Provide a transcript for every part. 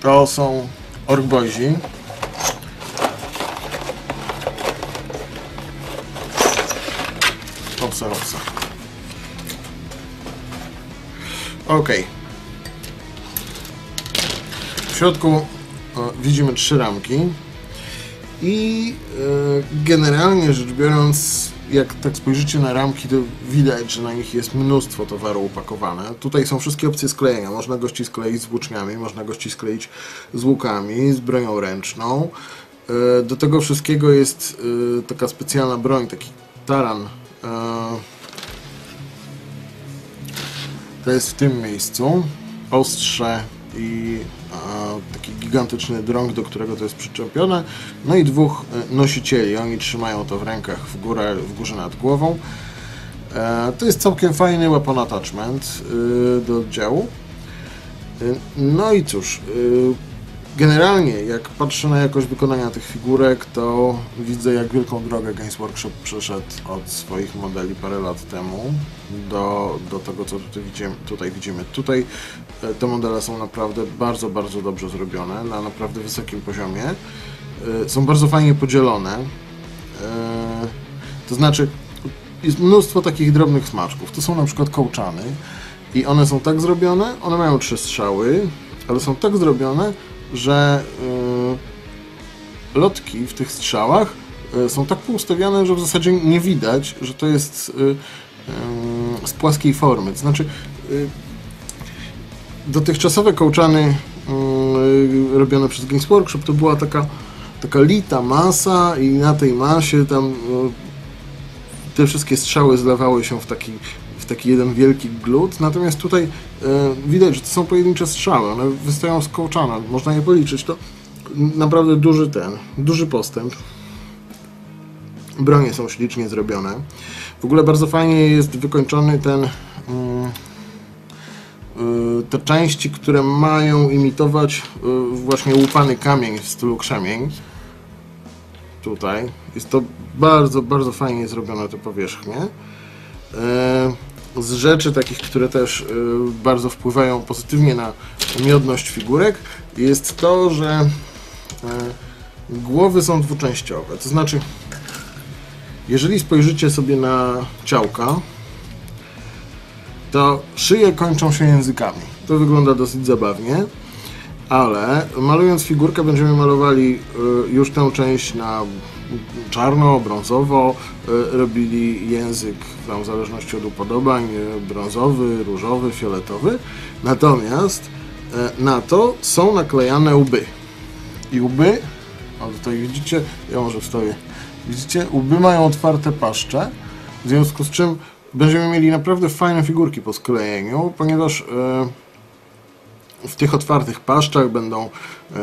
To są Orgbozi. Opsa, opsa. Ok. W środku widzimy trzy ramki. I e, generalnie rzecz biorąc, jak tak spojrzycie na ramki, to widać, że na nich jest mnóstwo towaru upakowane. Tutaj są wszystkie opcje sklejenia. Można gości skleić z włóczniami, można gości skleić z łukami, z bronią ręczną. E, do tego wszystkiego jest e, taka specjalna broń, taki taran. E, to jest w tym miejscu. Ostrze i e, taki gigantyczny drąg, do którego to jest przyczepione. No i dwóch e, nosicieli. Oni trzymają to w rękach w górę, w górze nad głową. E, to jest całkiem fajny weapon attachment e, do oddziału. E, no i cóż, e, generalnie jak patrzę na jakość wykonania tych figurek, to widzę jak wielką drogę Games Workshop przeszedł od swoich modeli parę lat temu do, do tego, co tutaj widzimy. Tutaj, widzimy. tutaj e, te modele są naprawdę bardzo, bardzo dobrze zrobione, na naprawdę wysokim poziomie. E, Są bardzo fajnie podzielone. E, To znaczy, jest mnóstwo takich drobnych smaczków. To są na przykład kołczany i one są tak zrobione, one mają trzy strzały, ale są tak zrobione, że y, lotki w tych strzałach y, są tak poustawiane, że w zasadzie nie widać, że to jest y, z płaskiej formy. To znaczy, dotychczasowe kołczany robione przez Games Workshop to była taka, taka lita masa i na tej masie tam te wszystkie strzały zlewały się w taki, taki jeden wielki glut, natomiast tutaj e, widać, że to są pojedyncze strzały, one wystają z można je policzyć, to naprawdę duży ten, duży postęp. Bronie są ślicznie zrobione. W ogóle bardzo fajnie jest wykończony ten mm, y, te części, które mają imitować y, właśnie łupany kamień w stylu krzemień tutaj. Jest to bardzo, bardzo fajnie zrobione te powierzchnie. Z rzeczy takich, które też e, bardzo wpływają pozytywnie na miodność figurek jest to, że e, głowy są dwuczęściowe. To znaczy, jeżeli spojrzycie sobie na ciałka, to szyje kończą się językami. To wygląda dosyć zabawnie ale malując figurkę będziemy malowali y, już tę część na czarno, brązowo, y, robili język tam w zależności od upodobań, y, brązowy, różowy, fioletowy, natomiast na to są naklejane łby. I łby, o tutaj widzicie, ja może wstawię, widzicie, łby mają otwarte paszcze, w związku z czym będziemy mieli naprawdę fajne figurki po sklejeniu, ponieważ y, w tych otwartych paszczach będą e,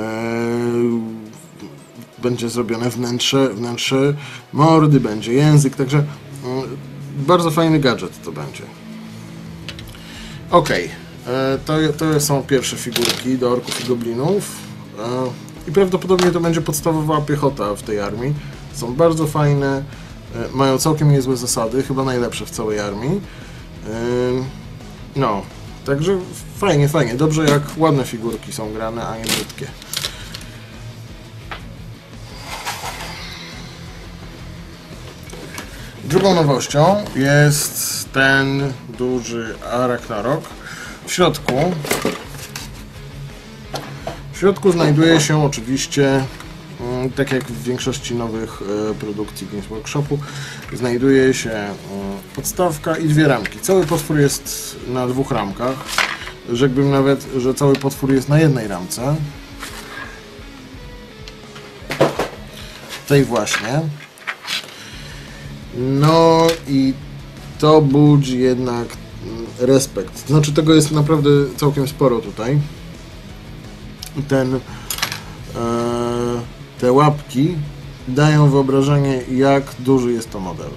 będzie zrobione wnętrze, wnętrze mordy, będzie język, także mm, bardzo fajny gadżet to będzie. Ok, e, to, to są pierwsze figurki do orków i goblinów e, i prawdopodobnie to będzie podstawowa piechota w tej armii. Są bardzo fajne, e, mają całkiem niezłe zasady, chyba najlepsze w całej armii. No, Także fajnie, fajnie. Dobrze jak ładne figurki są grane, a nie brzydkie. Drugą nowością jest ten duży Arachnarok. W środku w środku znajduje się oczywiście, tak jak w większości nowych e, produkcji Games Workshopu, znajduje się mm, podstawka i dwie ramki. Cały potwór jest na dwóch ramkach. Rzekłbym nawet, że cały potwór jest na jednej ramce. Tej właśnie. No i to budzi jednak mm, respekt. Znaczy tego jest naprawdę całkiem sporo tutaj. Ten, e, te łapki dają wyobrażenie jak duży jest to model.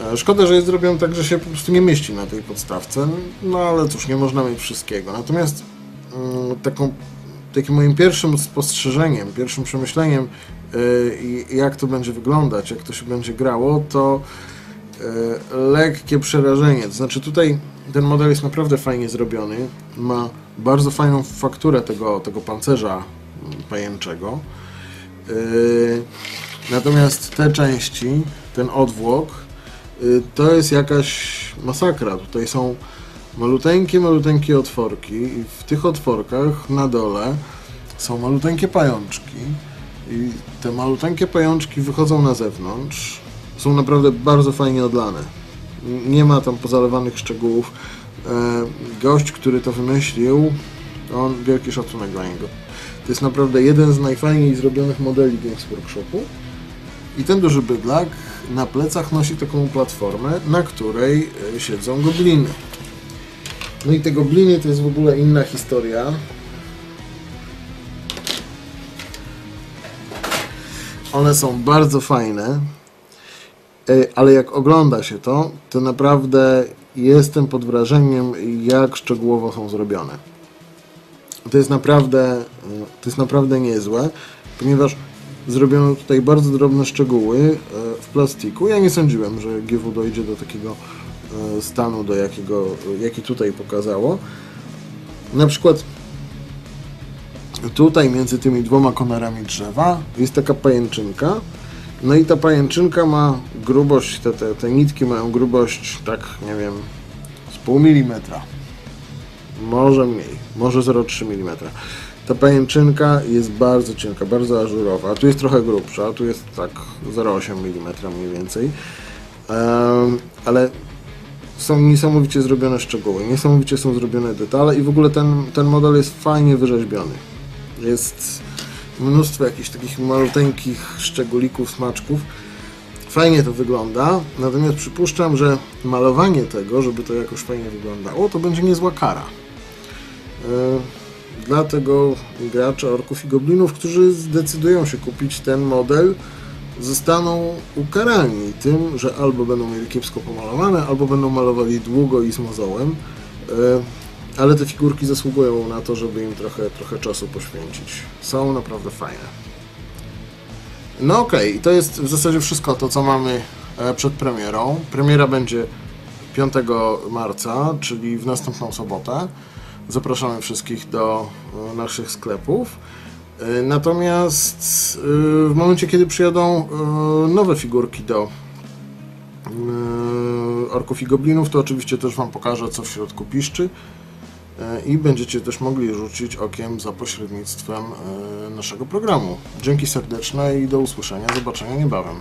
E, Szkoda, że jest zrobiony tak, że się po prostu nie mieści na tej podstawce, no ale cóż, nie można mieć wszystkiego. Natomiast mm, taką, takim moim pierwszym spostrzeżeniem, pierwszym przemyśleniem, i jak to będzie wyglądać, jak to się będzie grało, to e, lekkie przerażenie. To znaczy tutaj ten model jest naprawdę fajnie zrobiony. Ma bardzo fajną fakturę tego, tego pancerza pajęczego. E, Natomiast te części, ten odwłok, y, to jest jakaś masakra. Tutaj są maluteńkie, maluteńkie otworki i w tych otworkach na dole są maluteńkie pajączki i te maluteńkie pajączki wychodzą na zewnątrz. Są naprawdę bardzo fajnie odlane. Nie ma tam pozalewanych szczegółów. E, Gość, który to wymyślił, on wielki szacunek dla niego. To jest naprawdę jeden z najfajniej zrobionych modeli Games Workshopu. I ten duży bydlak na plecach nosi taką platformę, na której e, siedzą gobliny. No i te gobliny to jest w ogóle inna historia. One są bardzo fajne, e, ale jak ogląda się to, to naprawdę jestem pod wrażeniem, jak szczegółowo są zrobione. To jest naprawdę, e, to jest naprawdę niezłe, ponieważ zrobiono tutaj bardzo drobne szczegóły e, w plastiku. Ja nie sądziłem, że GW dojdzie do takiego e, stanu, do jakiego, jaki tutaj pokazało. Na przykład tutaj między tymi dwoma konarami drzewa jest taka pajęczynka. No i ta pajęczynka ma grubość, te, te, te nitki mają grubość, tak nie wiem, z pół milimetra. Może mniej, może 0,3 mm. Ta pajęczynka jest bardzo cienka, bardzo ażurowa. Tu jest trochę grubsza, tu jest tak 0,8 mm mniej więcej. Em, ale są niesamowicie zrobione szczegóły, niesamowicie są zrobione detale i w ogóle ten, ten model jest fajnie wyrzeźbiony. Jest mnóstwo jakichś takich maluteńkich szczególików, smaczków. Fajnie to wygląda, natomiast przypuszczam, że malowanie tego, żeby to jakoś fajnie wyglądało, to będzie niezła kara. E, Dlatego gracze orków i goblinów, którzy zdecydują się kupić ten model, zostaną ukarani tym, że albo będą mieli kiepsko pomalowane, albo będą malowali długo i z mozołem. E, Ale te figurki zasługują na to, żeby im trochę, trochę czasu poświęcić. Są naprawdę fajne. No okej, to jest w zasadzie wszystko to, co mamy e, przed premierą. Premiera będzie 5 marca, czyli w następną sobotę. Zapraszamy wszystkich do e, naszych sklepów. E, Natomiast w momencie, kiedy przyjadą nowe figurki do orków i goblinów, to oczywiście też Wam pokażę, co w środku piszczy i będziecie też mogli rzucić okiem za pośrednictwem e, naszego programu. Dzięki serdeczne i do usłyszenia, zobaczenia niebawem.